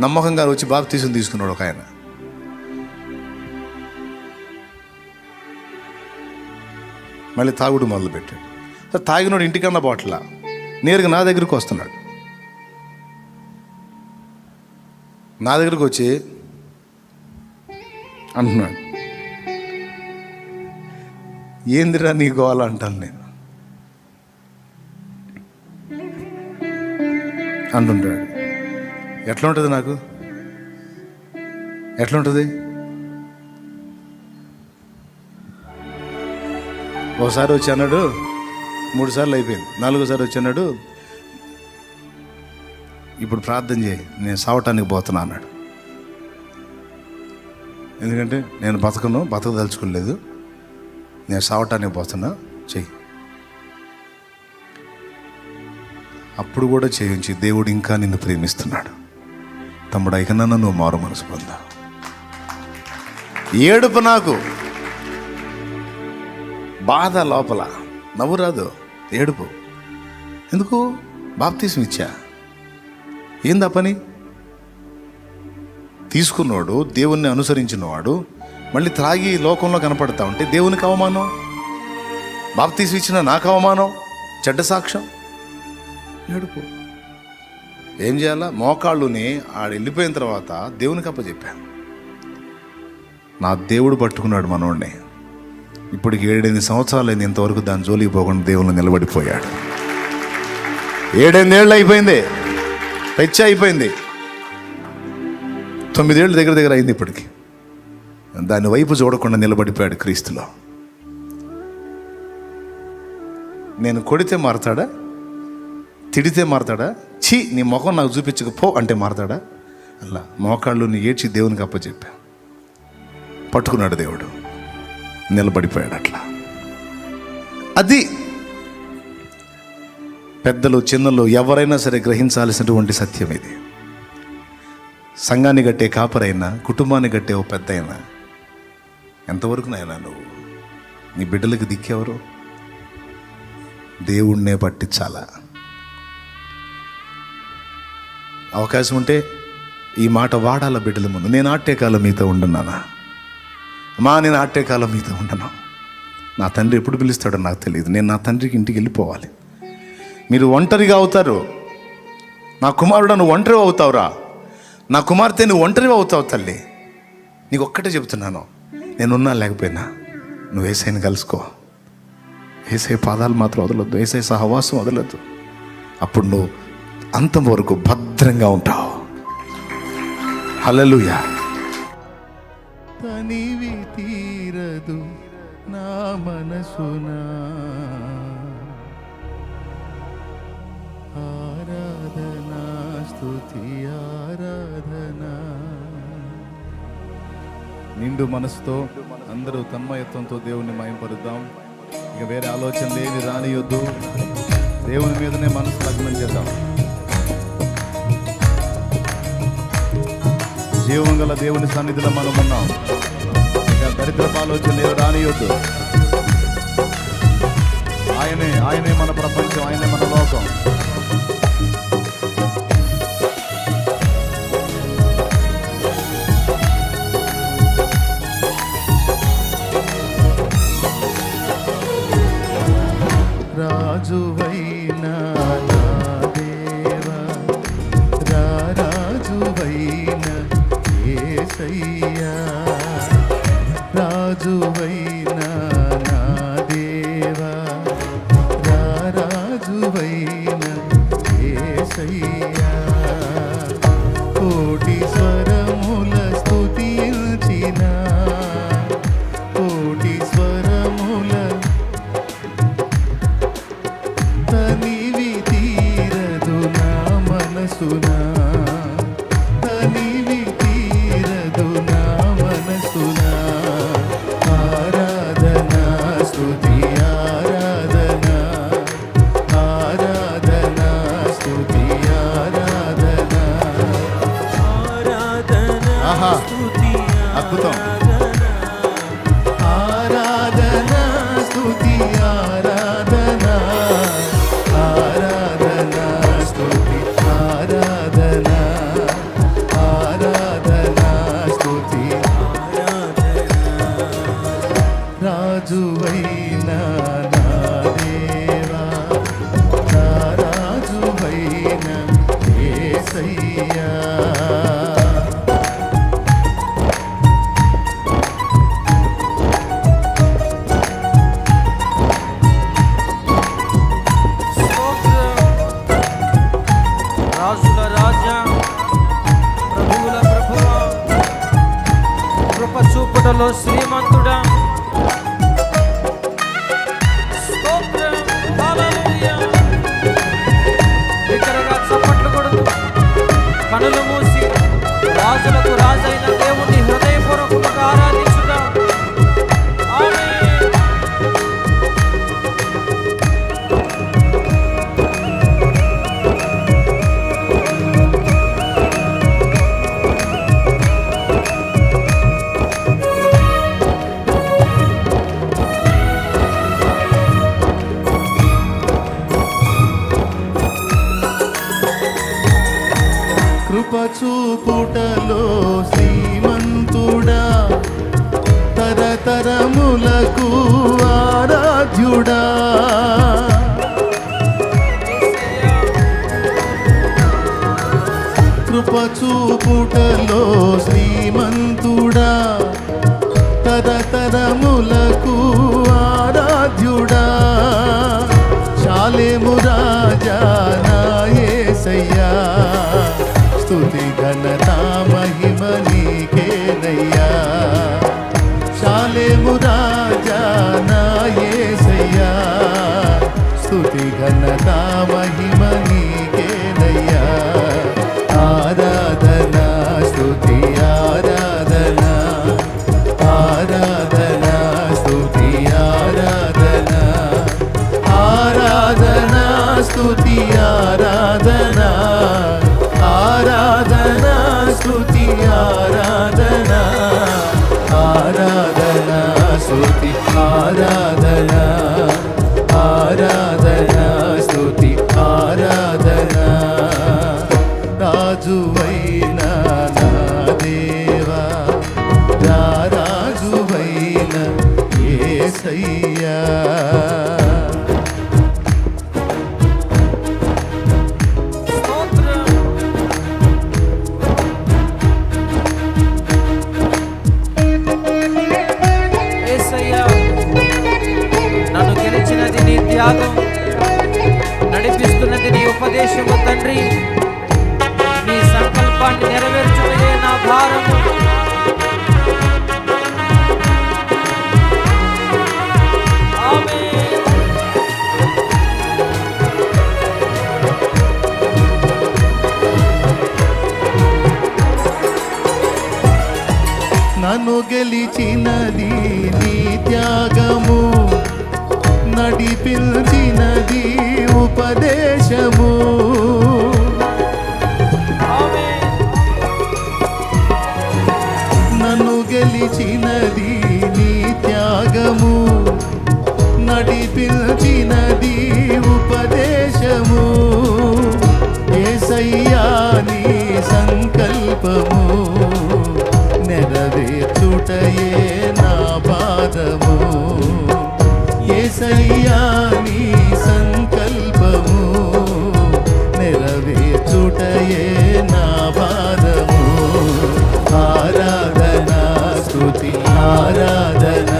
నమ్మకంగా వచ్చి బాప్తీసం తీసుకున్నాడు ఒక ఆయన. మళ్ళీ తాగుడు మొదలుపెట్టాడు. సరే తాగినోడు ఇంటికన్నా బాటల. నేరుగా నా దగ్గరికి వస్తున్నాడు. నా దగ్గరకు వచ్చి అంటున్నాడు. ఏందిరా నీ గోవాల అంటాను నేను. అంటుంటాడు. ఎట్లా ఉంటుంది నాకు? ఎట్లా ఉంటుంది ఒకసారి వచ్చి అన్నాడు మూడు సార్లు అయిపోయింది. నాలుగోసారి వచ్చి అన్నాడు ఇప్పుడు ప్రార్థన చేయి నేను సావటానికి పోతున్నా అన్నాడు. ఎందుకంటే నేను బతకను బతకదలుచుకోలేదు. నేను సావటానికి పోతున్నా చెయ్యి. అప్పుడు కూడా చేయించి దేవుడు ఇంకా నిన్ను ప్రేమిస్తున్నాడు. తమ్ముడు అయికన్నా నువ్వు మారు మనసు పొందా. ఏడుపు నాకు. బాధ లోపల. నవ్వు రాదు ఏడుపు. ఎందుకు? బాప్తీసం ఇచ్చా. ఏందా పని? తీసుకున్నవాడు దేవుణ్ణి అనుసరించినవాడు మళ్ళీ త్రాగి లోకంలో కనపడతా ఉంటే దేవునికి అవమానం? బాప్తీసం ఇచ్చిన నాకు అవమానం? చెడ్డ సాక్ష్యం? ఏడుపు. ఏం చేయాలా? మోకాళ్ళుని ఆడు వెళ్ళిపోయిన తర్వాత దేవునికి అప్పచెప్పాను. నా దేవుడు పట్టుకున్నాడు మనోడిని. ఇప్పటికి ఏడెనిమిది సంవత్సరాలు అయింది ఇంతవరకు దాని జోలికి పోకుండా దేవుళ్ళు నిలబడిపోయాడు. ఏడెనిమిదేళ్ళు అయిపోయింది. పెచ్చ అయిపోయింది. తొమ్మిదేళ్ళు దగ్గర దగ్గర అయింది ఇప్పటికి. దాని వైపు చూడకుండా నిలబడిపోయాడు క్రీస్తులో. నేను కొడితే మారతాడా? తిడితే మారతాడా? ఛీ నీ ముఖం నాకు చూపించకపో అంటే మారతాడా? అలా మోకాళ్ళు నీ ఏడ్చి దేవునికి అప్పచెప్పా. పట్టుకున్నాడు దేవుడు. నిలబడిపోయాడు అట్లా. అది పెద్దలు చిన్నలు ఎవరైనా సరే గ్రహించాల్సినటువంటి సత్యం ఇది. సంఘాన్ని కట్టే కాపరైనా కుటుంబాన్ని కట్టే ఓ పెద్ద అయినా ఎంతవరకు నాయనా నువ్వు? నీ బిడ్డలకు దిక్కెవరు? దేవుణ్ణే పట్టించాలా? అవకాశం ఉంటే ఈ మాట వాడాల బిడ్డల ముందు. నేను ఆట్టే కాలం మీతో ఉండున్నానా మా నేను ఆట్టే కాలం మీతో ఉండను నా తండ్రి ఎప్పుడు పిలుస్తాడో నాకు తెలియదు. నేను నా తండ్రికి ఇంటికి వెళ్ళిపోవాలి. మీరు ఒంటరిగా అవుతారు. నా కుమారుడు నువ్వు ఒంటరి అవుతావురా. నా కుమార్తె నువ్వు ఒంటరి అవుతావు తల్లి. నీకు ఒక్కటే చెబుతున్నాను. నేనున్నా లేకపోయినా నువ్వు ఏసైని కలుసుకో. ఏసై పాదాలు మాత్రం వదలొద్దు. ఏసై సహవాసం వదలొద్దు. అప్పుడు నువ్వు అంతం వరకు భద్రంగా ఉంటావు. హలలుయ తనివి తీరదు నా మనసునా. ఆరాధనా స్థుతి ఆరాధనా. నిండు మనసుతో అందరూ తన్మయత్వంతో దేవుణ్ణి మయంపరుద్దాం ఇక వేరే ఆలోచనలు ఏమి రానియొద్దు. దేవుని మీదనే మనసు లగ్నం చేద్దాం. జీవం గల దేవుని సన్నిధిలో మనం ఉన్నాం. ఇక దరిద్రపు ఆలోచనలు రానియొద్దు. ఆయనే ఆయనే మన ప్రపంచం ఆయనే మన లోకం. అద్భుతం. ఆరాధన స్థుతి ఆరాధన ఆరాధన స్థుతి ఆరాధన ఆరాధన స్థుతి రాజువైన నా దేవా రాజువైన ఏసయ్య పుటలో శ్రీమంతుడా. తరతరములకు ఆరాధ్యుడా. కృపచూపుటలో శ్రీమంతుడా. రాజువైన నా దేవా నా రాజువైన ఏసయ్యా. నన్ను గెలిచినది నీ త్యాగం నడిపిస్తున్నది నీ ఉపదేశము తండ్రి. వాటిని నెరవేర్చుటయే నా భారం నన్ను గెలిచినది నీ త్యాగము నడిపించినది ఉపదేశము. మోచినది నీ త్యాగము. నడిపించినది ఉపదేశము. ఏసయ్యా నీ సంకల్పము. నెరవేర్చుటయే నా పాదము. ఏసయ్యా నీ సంకల్పము. నెరవేర్చుటయే నా పాదము స్తుతి ఆరాధన.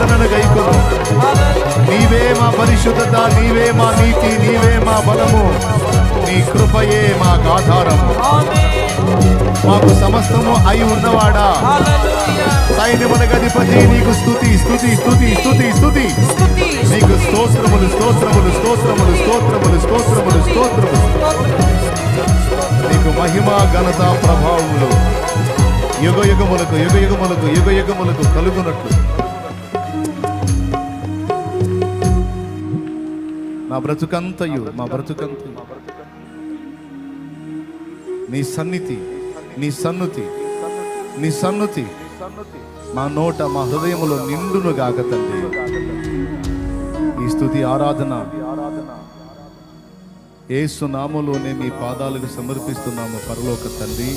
స్తుతి గైకును నీవే మా పరిశుద్ధత నీవే మా నీతి నీవే మా బలము. నీ కృపయే మాకు ఆధారము. మాకు సమస్తము అయి ఉన్నవాడా? సైన్యముల గదిపతి నీకు స్తుతి స్తుతి స్తుతి స్తుతి స్తుతి. నీకు స్తోత్రములు స్తోత్రములు స్తోత్రములు స్తోత్రములు స్తోత్రములు స్తోత్రములు. నీకు మహిమ ఘనత ప్రభావములు. యుగ యుగములకు యుగ యుగములకు యుగ యుగములకు కలుగునట్లు. నా బ్రతుకంతయు మా బ్రతుకంతయు. నీ సన్నిధి నీ సన్నుతి నీ సన్నుతి మా నోట మా హృదయములో నిండును గాక తండ్రి. ఈ స్థుతి ఆరాధన ఏసు నామములోనే మీ పాదాలకు సమర్పిస్తున్నాము పరలోక తండ్రి.